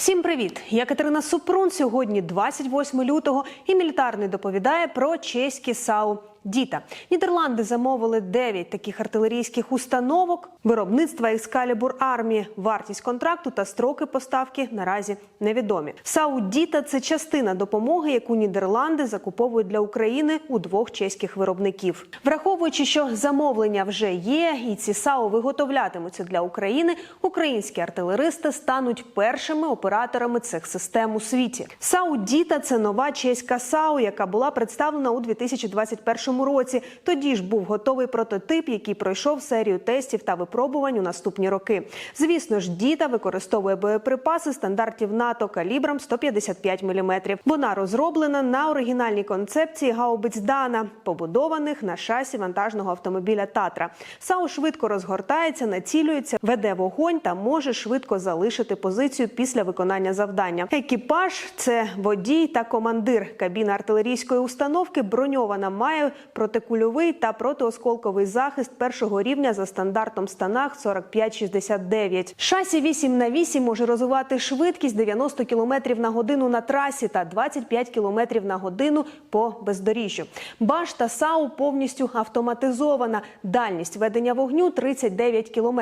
Всім привіт! Я Катерина Супрун. Сьогодні 28 лютого, і мілітарний доповідає про чеські САУ. Діта Нідерланди замовили 9 таких артилерійських установок. Виробництва Екскалібур армії, вартість контракту та строки поставки наразі невідомі. САУ Діта це частина допомоги, яку Нідерланди закуповують для України у двох чеських виробників. Враховуючи, що замовлення вже є, і ці САУ виготовлятимуться для України, українські артилеристи стануть першими операторами цих систем у світі. САУ Діта це нова чеська САУ, яка була представлена у 2021 році. Тоді ж був готовий прототип, який пройшов серію тестів та випробувань у наступні роки. Звісно ж, Діта використовує боєприпаси стандартів НАТО калібром 155 мм. Вона розроблена на оригінальній концепції гаубиць Дана, побудованих на шасі вантажного автомобіля Татра. САУ швидко розгортається, націлюється, веде вогонь та може швидко залишити позицію після виконання завдання. Екіпаж це водій та командир. Кабіна артилерійської установки броньована має протикульовий та протиосколковий захист першого рівня за стандартом Станах 4569. Шасі 8 на 8 може розвивати швидкість 90 км на годину на трасі та 25 км на годину по бездоріжжю. Башта САУ повністю автоматизована. Дальність ведення вогню 39 км.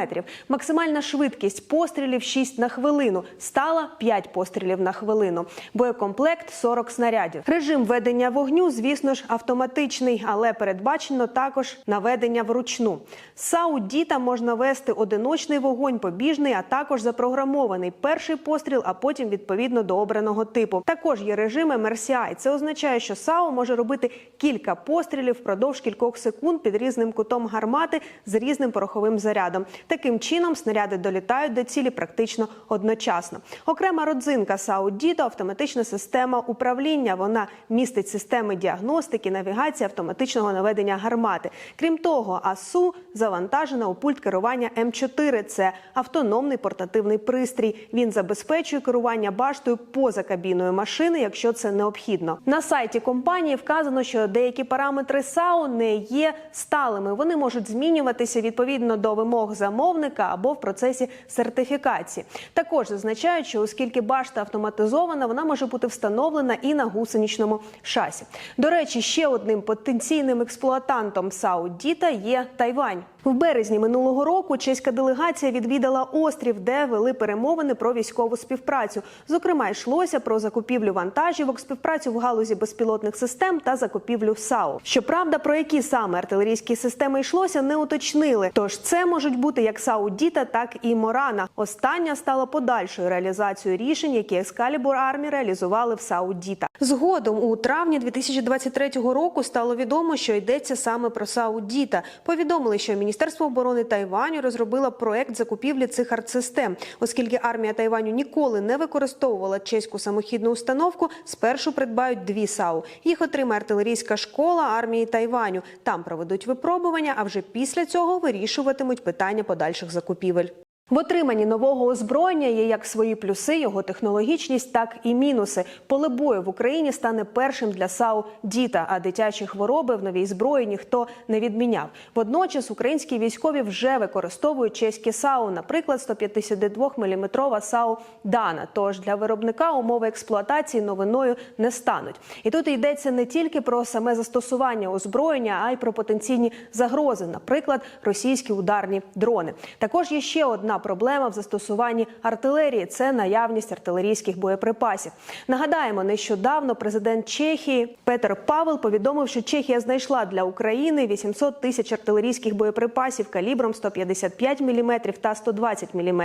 Максимальна швидкість пострілів 6 на хвилину. Стала 5 пострілів на хвилину. Боєкомплект 40 снарядів. Режим ведення вогню, звісно ж, автоматичний, але передбачено також наведення вручну. САУ Діта можна вести одиночний вогонь, побіжний, а також запрограмований перший постріл, а потім відповідно до обраного типу. Також є режим MRCI. Це означає, що САУ може робити кілька пострілів впродовж кількох секунд під різним кутом гармати з різним пороховим зарядом. Таким чином снаряди долітають до цілі практично одночасно. Окрема родзинка САУ Діто – автоматична система управління. Вона містить системи діагностики, навігації, автоматичного наведення гармати. Крім того, АСУ завантажена у пульт керування М4. Це автономний портативний пристрій. Він забезпечує керування баштою поза кабіною машини, якщо це необхідно. На сайті компанії вказано, що деякі параметри САУ не є сталими. Вони можуть змінюватися відповідно до вимог замовника або в процесі сертифікації. Також зазначають, що оскільки башта автоматизована, вона може бути встановлена і на гусеничному шасі. До речі, ще одним потенційним експлуатантом САУ Діта є Тайвань. В березні минулого року чеська делегація відвідала острів, де вели перемовини про військову співпрацю. Зокрема, йшлося про закупівлю вантажівок, співпрацю в галузі безпілотних систем та закупівлю САУ. Щоправда, про які саме артилерійські системи йшлося, не уточнили. Тож це можуть бути як САУ Діта, так і Морана. Остання стала подальшою реалізацією рішень, які Ескалібур армії реалізували в САУ Діта. Згодом у травні 2023 року стало відомо, що йдеться саме про САУ Діта. Повідомили, що Міністерство оборони Тайваню розробило проект закупівлі цих артсистем, оскільки армія Тайваню ніколи не використовувала чеську самохідну установку. Спершу придбають дві САУ. Їх отримає артилерійська школа армії Тайваню. Там проведуть випробування, а вже після цього вирішуватимуть питання подальших закупівель. В отриманні нового озброєння є як свої плюси, його технологічність, так і мінуси. Поле бою в Україні стане першим для САУ Діта, а дитячі хвороби в новій зброї ніхто не відміняв. Водночас українські військові вже використовують чеські САУ, наприклад, 152-мм САУ Дана. Тож для виробника умови експлуатації новиною не стануть. І тут йдеться не тільки про саме застосування озброєння, а й про потенційні загрози, наприклад, російські ударні дрони. Також є ще одна проблема в застосуванні артилерії це наявність артилерійських боєприпасів. Нагадаємо, нещодавно президент Чехії Петер Павел повідомив, що Чехія знайшла для України 800 тисяч артилерійських боєприпасів калібром 155 мм та 120 мм.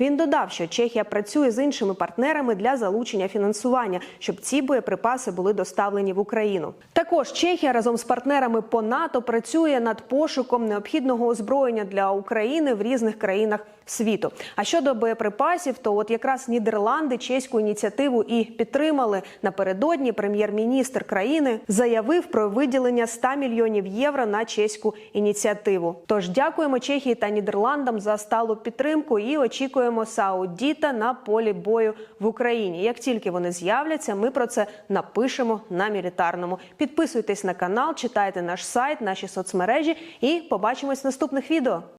Він додав, що Чехія працює з іншими партнерами для залучення фінансування, щоб ці боєприпаси були доставлені в Україну. Також Чехія разом з партнерами по НАТО працює над пошуком необхідного озброєння для України в різних країнах світу. А щодо боєприпасів, то от якраз Нідерланди чеську ініціативу і підтримали напередодні. Прем'єр-міністр країни заявив про виділення 100 мільйонів євро на чеську ініціативу. Тож дякуємо Чехії та Нідерландам за сталу підтримку і очікуємо Саудіта на полі бою в Україні. Як тільки вони з'являться, ми про це напишемо на мілітарному. Підписуйтесь на канал, читайте наш сайт, наші соцмережі і побачимось в наступних відео.